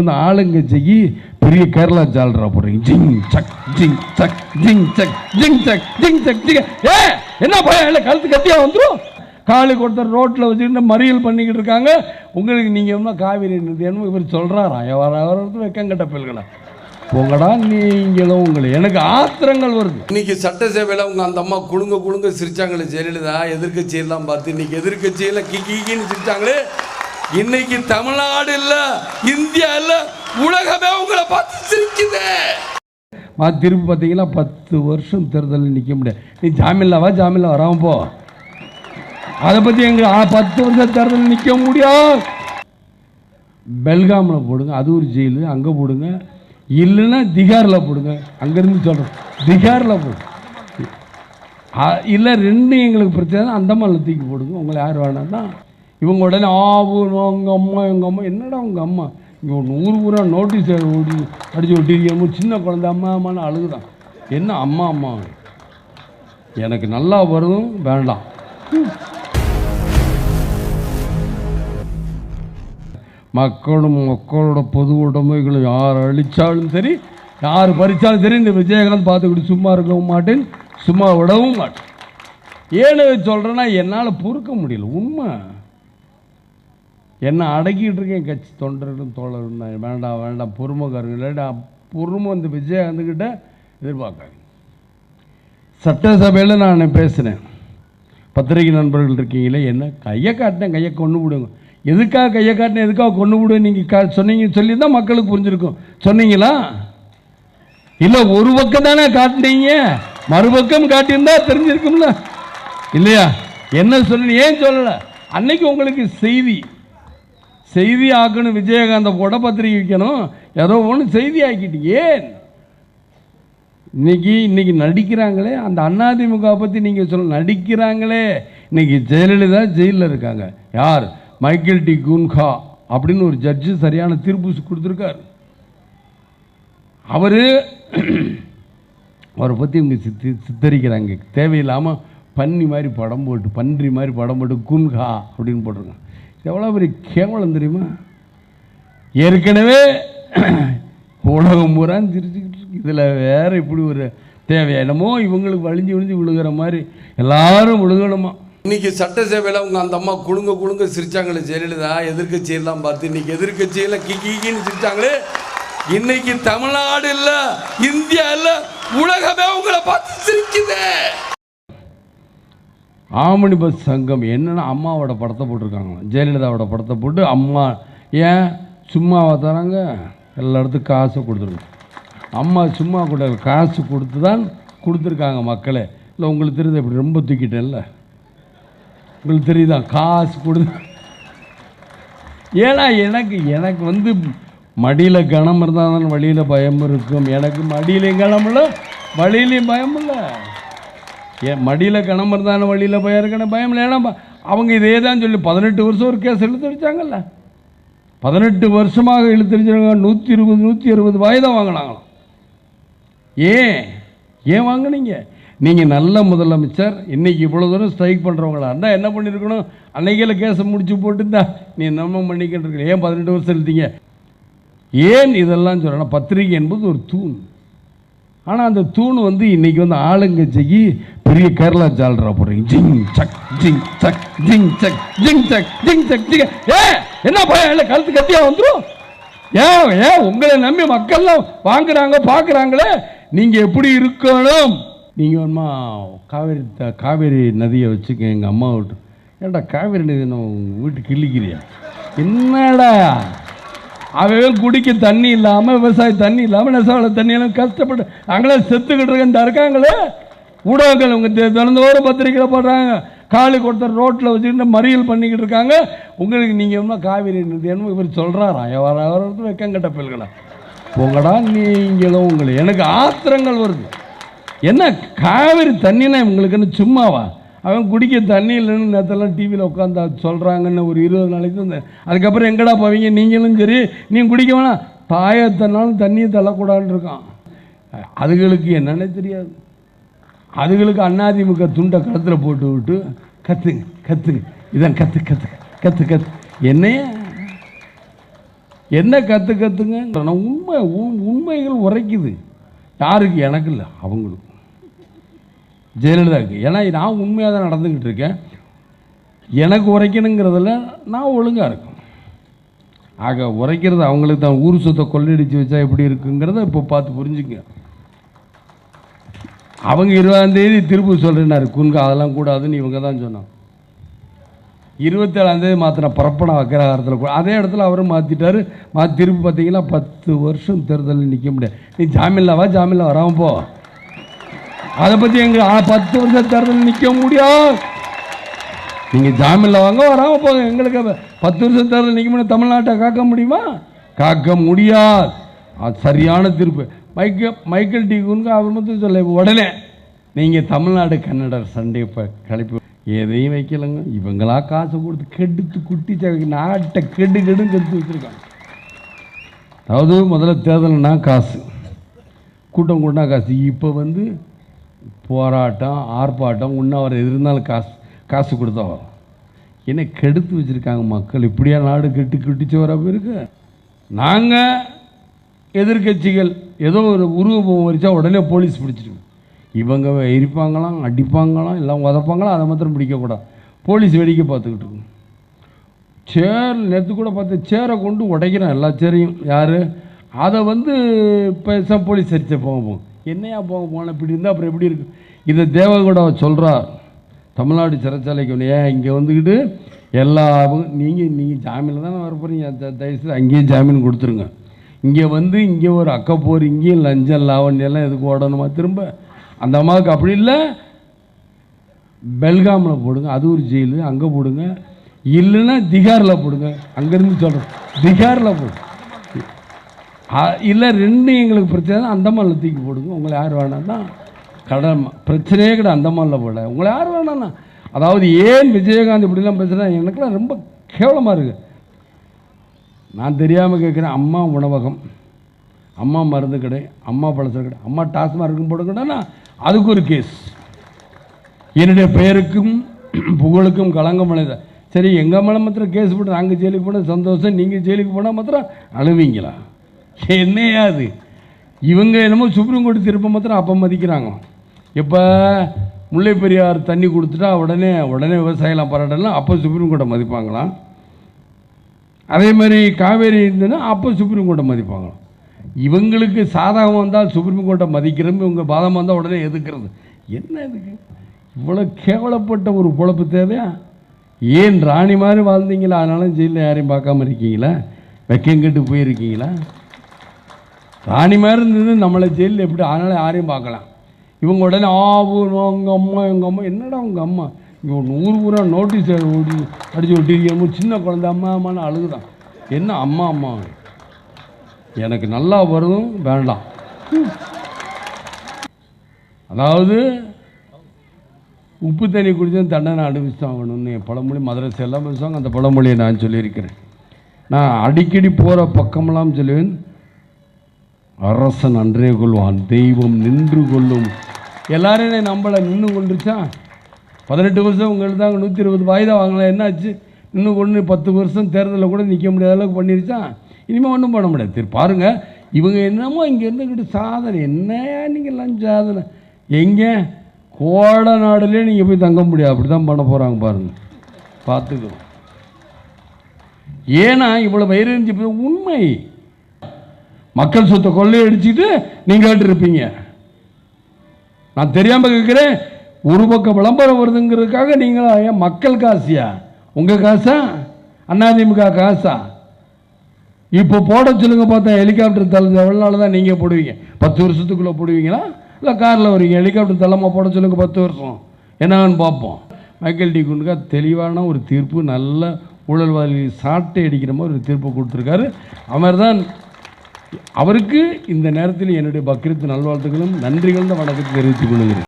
அந்த ஆளுங்கட்சிக்கு பெரிய கேரளா ஜால்ரா போடுறீங்க. ஜிங் சக் ஜிங் சக் ஜிங் சக் ஜிங் சக் ஜிங் சக் ஜிங். ஏ என்ன பயம் இல்லை கழுத்து கத்தியாக வந்துடும் காலு கொடுத்த ரோட்டில் வச்சுக்கிட்டு மறியல் பண்ணிக்கிட்டு இருக்காங்க. உங்களுக்கு நீங்கள் என்ன காவிரி நதி என்ன இவர் சொல்கிறாராம் எவ்வளோ வெக்கம் கட்ட பிள்ளைகளை உங்கடா நீங்களும் உங்களை. எனக்கு ஆத்திரங்கள் வருது. இன்னைக்கு சட்டசபையில் உங்க அந்த அம்மா குழுங்க குழுங்க சிரிச்சாங்களே ஜெயலலிதா எதிர்க்கட்சியெல்லாம் பார்த்து இன்னைக்கு எதிர்க்கட்சியில் கிக்கி கிக்கின்னு சிரிச்சாங்களே. இன்னைக்கு தமிழ்நாடு இல்ல இந்தியா இல்ல உலகமே உங்களை பார்த்து சிரிக்குது. திருப்பி பார்த்தீங்கன்னா பத்து வருஷம் தேர்தலில் நிற்க முடியாது. நீ ஜாமீன்லவா ஜாமீனில் வராமல் போ. அதை பற்றி எங்கள் பத்து வருஷம் தேர்தலில் நிற்க முடியாது. பெல்காமில் போடுங்க அது ஒரு ஜெயிலு அங்கே போடுங்க. இல்லைன்னா திகாரில் போடுங்க. அங்கேருந்து சொல்கிறேன் திகாரில் போடுங்க இல்லை ரெண்டு எங்களுக்கு பிரச்சனை அந்தமானில் தூக்கி போடுங்க. உங்களை யார் தான் இவங்க உடனே ஆவு உங்கள் அம்மா எங்கள் அம்மா. என்னடா உங்கள் அம்மா? இங்கே நூறு ஊர் ஊராக நோட்டீஸ் ஓடி அடிச்சு ஒட்டிருக்கோம் சின்ன குழந்தை அம்மா அம்மான்னு அழுகுதான் என்ன அம்மா அம்மா? எனக்கு நல்லா வரும் வேண்டாம். மக்களும் மக்களோட பொது உடைமைகளும் யார் அழித்தாலும் சரி யார் பறித்தாலும் சரி இந்த விஜயகாந்த் பார்த்துக்கிட்டு சும்மா இருக்கவும் மாட்டேன் சும்மா விடவும் மாட்டேன். ஏன்னு சொல்கிறேன்னா என்னால் பொறுக்க முடியல உண்மை. என்ன அடக்கிட்டு இருக்கேன் கட்சி தொண்டர்களும் தோழரும் வேண்டாம் வேண்டாம் வேண்டாம் பொறுமைக்காரங்க இல்லாட்டா பொறுமை இந்த விஜயகாந்துக்கிட்ட எதிர்பார்க்காங்க சட்டசபையில் நான் பேசுகிறேன் பத்திரிகை நண்பர்கள் இருக்கீங்களே என்ன கையை காட்டினேன் கையை கொண்டு விடுங்க எதுக்காக கையை காட்டினேன் எதுக்காக கொண்டு விடு? நீங்கள் கா சொன்னீங்க சொல்லி தான் மக்களுக்கு புரிஞ்சிருக்கும். சொன்னீங்களா? இல்லை ஒரு பக்கம் தானே காட்டினீங்க. மறுபக்கம் காட்டியிருந்தா தெரிஞ்சிருக்கும்ல. இல்லையா? என்ன சொல்லணும்? ஏன் சொல்லலை? அன்னைக்கு உங்களுக்கு செய்தி. செய்தி ஆக்கணும் விஜயகாந்த போட பத்திரிக்கை வைக்கணும். ஏதோ ஒன்று செய்தி ஆக்கிட்டு. ஏன்? இன்னைக்கு இன்னைக்கு நடிக்கிறாங்களே. அந்த அதிமுக பற்றி நீங்கள் சொல்ல நடிக்கிறாங்களே. இன்னைக்கு ஜெயலலிதா ஜெயிலில் இருக்காங்க. யார்? மைக்கேல் டி குன்ஹா அப்படின்னு ஒரு ஜட்ஜு சரியான தீர்ப்பு கொடுத்துருக்காரு. அவர் அவரை பற்றி இவங்க சித்தி சித்தரிக்கிறாங்க. தேவையில்லாமல் பன்னி மாதிரி படம் போட்டு பன்றி மாதிரி படம் போட்டு குன்ஹா அப்படின்னு போட்டிருக்காங்க. எவ்வளோ பெரிய கேவலம் தெரியுமா? ஏற்கனவே உலகம் பூரா சிரிச்சுக்கிட்டு இருக்கு. இதில் வேறு இப்படி ஒரு தேவை என்னமோ இவங்களுக்கு வழிஞ்சு விழிஞ்சு விழுகிற மாதிரி எல்லாரும் விழுகணுமா? இன்னைக்கு சட்டசபையில் அவங்க அந்த அம்மா குழுங்க குழுங்க சிரிச்சாங்களே ஜெயலலிதா எதிர்கட்சியெல்லாம் பார்த்து இன்னைக்கு எதிர்கட்சியில் கிக்கி கிக்கின்னு சிரிச்சாங்களே. இன்னைக்கு தமிழ்நாடு இல்லை இந்தியா இல்லை உலகமே உங்களை பார்த்து சிரிக்குது. ஆமணி பஸ் சங்கம் என்னன்னா அம்மாவோட படத்தை போட்டிருக்காங்க ஜெயலலிதாவோட படத்தை போட்டு அம்மா ஏன் சும்மாவை தராங்க? எல்லா இடத்துக்கும் காசை கொடுத்துருங்க. அம்மா சும்மா கூட காசு கொடுத்து தான் கொடுத்துருக்காங்க மக்களே. இல்லை உங்களுக்கு தெரியுது இப்படி ரொம்ப தூக்கிட்டேன்ல? உங்களுக்கு தெரியுதா? காசு கொடுத்து ஏன்னா எனக்கு எனக்கு வந்து மடியில் கணம் இருந்தால் தான் வழியில் பயம் இருக்கும். எனக்கு மடியிலையும் கணம் இல்லை வழியிலையும் பயம் இல்லை. ஏன் மடியில் கணம் இருந்தாலும் வழியில் பயம் இருக்கணும் பயம் இல்லை. ஏன்னா அவங்க இதே தான் சொல்லி பதினெட்டு வருஷம் ஒரு கேஸ் இழுத்தடிச்சாங்கல்ல பதினெட்டு வருஷமாக இழுத்தடிச்சாங்க நூற்றி இருபது நூற்றி அறுபது வயதை வாங்கினாங்களாம். ஏன்? ஏன் வாங்கினீங்க? நீங்கள் நல்ல முதலமைச்சர் இன்றைக்கி இவ்வளோ தூரம் ஸ்ட்ரைக் பண்ணுறவங்களா இருந்தால் என்ன பண்ணியிருக்கணும் அன்னைக்கில் கேஸை முடிச்சு போட்டுருந்தா. நீ நம்ம பண்ணிக்கிட்டு இருக்க. ஏன் பதினெட்டு வருஷம் எழுதிங்க ஏன் இதெல்லாம் சொல்லணும்? பத்திரிகை என்பது ஒரு தூண். ஆனால் அந்த தூண் வந்து இன்னைக்கு வந்து ஆளுங்கட்சிக்கு பெரிய கேரளா ஜால்ரா போடுறீங்க. ஜிங் சக் ஜிங் சக் ஜிங் சக் ஜிங் சக் ஜிங் சக் ஜிங். ஏ என்ன பயம் இல்லை கழுத்து கட்டியாக வந்துடும் ஏன் ஏன் உங்களை நம்பி மக்கள்லாம் வாங்குறாங்க பார்க்குறாங்களே நீங்கள் எப்படி இருக்கணும்? நீங்கள் வேணுமா காவேரி த- காவேரி நதியை வச்சுக்க எங்கள் அம்மா விட்டு. ஏன்டா காவேரி நதி நம்ம வீட்டுக்கு கிள்ளிக்கிறியா? என்னடா? அவன் குடிக்க தண்ணி இல்லாமல் விவசாய தண்ணி இல்லாமல் நெசவாள தண்ணியெல்லாம் கஷ்டப்பட்டு அங்களே செத்துக்கிட்டு இருக்க இருக்காங்களே? ஊடகங்கள் உங்க தி- பத்திரிக்கையில் போடுறாங்க. காலி கொடுத்த ரோட்டில் வச்சுக்கிட்டு மறியல் பண்ணிக்கிட்டு இருக்காங்க. உங்களுக்கு நீங்கள் என்ன காவிரி நதி இவர் சொல்கிறாராம் எவ்வளோ வரது வெக்கங்கட்ட பிள்ளைகளா? உங்கடா நீங்களும் உங்களை. எனக்கு ஆத்திரங்கள் வருது. என்ன காவிரி தண்ணினா இவங்களுக்குன்னு சும்மாவா? அவன் குடிக்க தண்ணி இல்லைன்னு நேற்றெல்லாம் டிவியில் உட்காந்து சொல்கிறாங்கன்னு ஒரு இருபது நாளைக்கு தான் அதுக்கப்புறம் எங்கடா போவீங்க? நீங்களும் சரி நீ குடிக்க வேணாம். தாயத்தனாலும் தண்ணியை தள்ளக்கூடாதுன்னு இருக்கான். அதுகளுக்கு என்னன்னே தெரியாது. அதுகளுக்கு அண்ணாதிமுக துண்டை கழுத்தில் போட்டு விட்டு கற்றுங்க கற்றுங்க இதான் கற்று கற்று கற்று கத்து. என்னைய? என்ன கற்று கற்றுங்க உண்மை உண்மைகள் உரைக்குது. யாருக்கு? எனக்கு இல்லை அவங்களுக்கு ஜெயலலிதாவுக்கு ஏன்னா நான் உண்மையாக தான் நடந்துக்கிட்டு இருக்கேன். எனக்கு உரைக்கணுங்கிறதுல நான் ஒழுங்காக இருக்கும் ஆக உரைக்கிறது அவங்களுக்கு தான். ஊர் சொத்தை கொள்ளடிச்சு வச்சா எப்படி இருக்குங்கிறத இப்போ பார்த்து புரிஞ்சுங்க. அவங்க இருபதாந்தேதி திருப்பி சொல்கிறேன்னாரு குன்கா அதெல்லாம் கூடாதுன்னு இவங்க தான் சொன்னாங்க. இருபத்தேழாந்தேதி மாற்றின பரப்பன அக்ரஹாரத்தில் கூட அதே இடத்துல அவரும் மாற்றிட்டாரு மாற்றி திருப்பி பார்த்தீங்கன்னா பத்து வருஷம் தேர்தலில் நிற்க முடியாது. நீ ஜாமீனில் வா ஜாமீனில் வராமல் போ. அதை பற்றி எங்க பத்து வருஷம் தேர்தல் நிற்க முடியாது நீங்கள் ஜாமீனில் வாங்க வராமல் போங்க. எங்களுக்கு பத்து வருஷம் தேர்தல் நிற்க முடியும் தமிழ்நாட்டை காக்க முடியுமா? காக்க முடியாது. அது சரியான தீர்ப்பு. மைக்கேல் மைக்கேல் டி குன்கு அவர் மட்டும் சொல்ல உடனே நீங்கள் தமிழ்நாடு கன்னடர் சண்டை இப்போ கழிப்பு எதையும் வைக்கலைங்க. இவங்களா காசு கொடுத்து கெடுத்து குட்டி ச- நாட்டை கெடு கெடுன்னு கெடுத்து வச்சுருக்காங்க. அதாவது முதல்ல தேர்தல்னா காசு. கூட்டம் கூட்டினா காசு. இப்போ வந்து போராட்டம் ஆர்ப்பாட்டம் உண்ணாவிரதம் எது இருந்தாலும் காசு காசு கொடுத்தா வரும். என்ன கெடுத்து வச்சுருக்காங்க மக்கள்? இப்படியா நாடு கெட்டு கெட்டுச்சு வர இருக்கு நாங்கள் எதிர்க்கட்சிகள் ஏதோ ஒரு உருவம் வரிச்சா உடனே போலீஸ் பிடிச்சிருக்கும் இவங்க எரிப்பாங்களாம் அடிப்பாங்களாம் எல்லாம் உதப்பாங்களாம் அதை மாத்திரம் பிடிக்கக்கூடாது போலீஸ் வேடிக்கை பார்த்துக்கிட்டு இருக்கும். சேர் நேற்று கூட பார்த்து சேரை கொண்டு உடைக்கிறான் எல்லா சேரையும். யார்? அதை வந்து பேச போலீஸ் சரிச்ச போவோம் போகும் என்னையா போக போனால் இப்படி இருந்தால் அப்புறம் எப்படி இருக்கு? இதை தேவகூட சொல்கிறார் தமிழ்நாடு சிறைச்சாலைக்கு ஒன்று ஏன் இங்கே வந்துக்கிட்டு எல்லா நீங்கள் நீங்கள் ஜாமீனில் தானே வர போகிறீங்க தயவுசெய்து அங்கேயே ஜாமீன் கொடுத்துருங்க. இங்கே வந்து இங்கே ஒரு அக்கப்போர் இங்கேயும் லஞ்சம் லாவண்யம் எல்லாம் எதுக்கு ஓடணுமா திரும்ப? அந்த அம்மாவுக்கு அப்படி இல்லை. பெல்காமில் போடுங்க அது ஒரு ஜெயிலு அங்கே போடுங்க. இல்லைன்னா திகாரில் போடுங்க. அங்கேருந்து சொல்கிறேன் திகாரில் போடு இல்லை ரெண்டு எங்களுக்கு பிரச்சனை அந்தமானில் தூக்கி போடுங்க. உங்களை யார் வேணாம்னா கடன் பிரச்சனையே கிடையாது அந்தமானில் போட உங்களை யார் வேணாம்னா அதாவது ஏன் விஜயகாந்த் இப்படிலாம் பேசுனா எனக்குலாம் ரொம்ப கேவலமாக இருக்குது நான் தெரியாமல் கேட்குறேன் அம்மா உணவகம். அம்மா மருந்து கடை அம்மா பழசர் கடை அம்மா டாஸ்மார்க்கும் போடுங்கன்னா அதுக்கு ஒரு கேஸ் என்னுடைய பெயருக்கும் புகழுக்கும் களங்கம் அடைத சரி எங்கள் மேலே மாத்திரம் கேஸ் போட்டு நாங்கள் ஜெயிலுக்கு போனால் சந்தோஷம் நீங்கள் ஜெயிலுக்கு போனால் மாத்திரம் அழுவீங்களா? என்னையா அது? இவங்க என்னமோ சுப்ரீம் கோர்ட் தீர்ப்பை மாத்திரம் அப்போ மதிக்கிறாங்க. இப்போ முல்லை பெரியார் தண்ணி கொடுத்துட்டா உடனே உடனே விவசாயிலாம் பாராட்டலாம் அப்போ சுப்ரீம் கோர்ட்டை மதிப்பாங்களாம் அதே மாதிரி காவேரி இருந்ததுன்னா அப்போ சுப்ரீம் கோர்ட்டை மதிப்பாங்களாம் இவங்களுக்கு சாதகம் வந்தால் சுப்ரீம் கோர்ட்டை மதிக்கிறது இவங்க பாதமாக வந்தால் உடனே எதுக்கிறது? என்ன இதுக்கு? இவ்வளோ கேவலப்பட்ட ஒரு பொழப்பு தேவையா? ஏன் ராணி மாதிரி வாழ்ந்தீங்களா? அதனால ஜெயிலில் யாரையும் பார்க்காம இருக்கீங்களா? வெக்கங்கெட்டு போயிருக்கீங்களா? ராணி மாதிரி இருந்தது நம்மளை ஜெயிலில் எப்படி அதனால யாரையும் பார்க்கலாம். இவங்க உடனே ஆவு உங்கள் அம்மா எங்கள் அம்மா. என்னடா உங்கள் அம்மா? இங்கே நூறு பூரா நோட்டீஸ் ஓடி அடிச்சு ஒட்டிருக்கீங்க சின்ன குழந்தை அம்மா அம்மான்னு அழுகுதான் என்ன அம்மா அம்மா? எனக்கு நல்லா வரும் வேண்டாம். அதாவது உப்பு தண்ணி குடிச்சா தண்டனை அனுபவிச்சு ஆகணும்னு என் பழமொழி மதுரை செல்லாமல் பேசுவாங்க அந்த பழமொழியை நான் சொல்லியிருக்கிறேன். நான் அடிக்கடி போகிற பக்கமெல்லாம் சொல்லுவேன் அரசன் அன்றே கொள்வான் தெய்வம் நின்று கொள்ளும். எல்லாரும் நம்மளை நின்று கொண்டுச்சா பதினெட்டு வருஷம் உங்களுக்கு தான் நூற்றி இருபது வாய்தா வாங்கலாம் என்னாச்சு? இன்னும் ஒன்று பத்து வருஷம் தேர்தலில் கூட நிற்க முடியாத அளவுக்கு பண்ணிருச்சா? இனிமேல் ஒன்றும் பண்ண முடியாது. சரி பாருங்கள் இவங்க என்னமோ இங்கே இருந்துக்கிட்டு சாதனை. என்னையா நீங்கள் எல்லாம் சாதனை? எங்கே? கோட நாடுலேயே நீங்கள் போய் தங்க முடியாது. அப்படி தான் பண்ண போகிறாங்க பாருங்கள் பார்த்துக்கோ. ஏன்னா இவ்வளோ வைரஞ்சி உண்மை. மக்கள் சொத்தை கொள்ளையடிச்சிட்டு நீங்கள் இருப்பீங்க. நான் தெரியாமல் கேட்குறேன் ஒரு பக்கம் விளம்பரம் வருதுங்கிறதுக்காக நீங்களா? ஏன் மக்கள் காசியா? உங்கள் காசா? அண்ணாதிமுக காசா? இப்போ போட சொல்லுங்க பார்த்தா ஹெலிகாப்டர் தள்ள எவ்வளோ நாள் தான் நீங்கள் போடுவீங்க? பத்து வருஷத்துக்குள்ளே போடுவீங்களா? இல்லை காரில் வரீங்க ஹெலிகாப்டர் தள்ளமாக போட சொல்லுங்க பத்து வருஷம். என்னன்னு பார்ப்போம். மைக்கேல் டி குண்டுக்கா தெளிவான ஒரு தீர்ப்பு நல்ல ஊழல்வாதி சாட்டை அடிக்கிற மாதிரி ஒரு தீர்ப்பு கொடுத்துருக்காரு. அவர் தான் அவருக்கு இந்த நேரத்தில் என்னுடைய பக்ரீத் நல்வாழ்த்துக்களும் நன்றிகளும் வணக்கத்தை தெரிவித்துக் கொள்கிறேன்.